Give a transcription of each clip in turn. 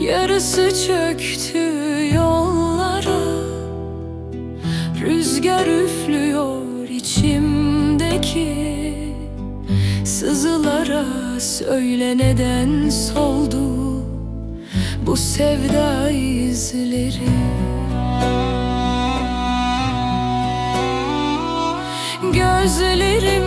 Yarısı çöktü yollara. Rüzgar üflüyor içimdeki Sızılara. Söyle neden soldu Bu sevda izleri? Gözlerimde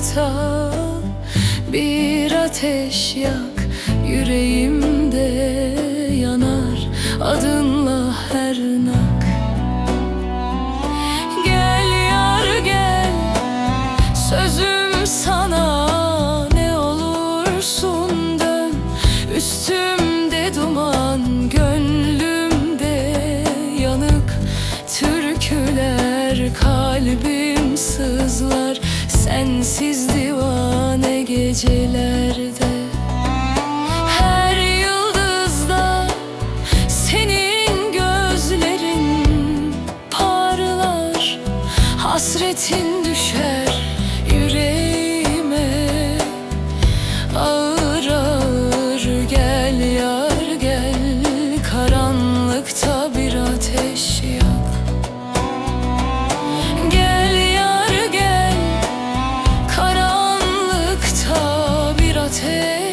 karanlıkta bir ateş yak Yüreğimde yanar adınla her nak. Gel yar gel sözüm sana. Ne olursun dön Üstümde duman gönlümde yanık Türküler kalbim sızlar Sensiz divane gecelerde Her yıldızda senin gözlerin parlar Hasretin düşer take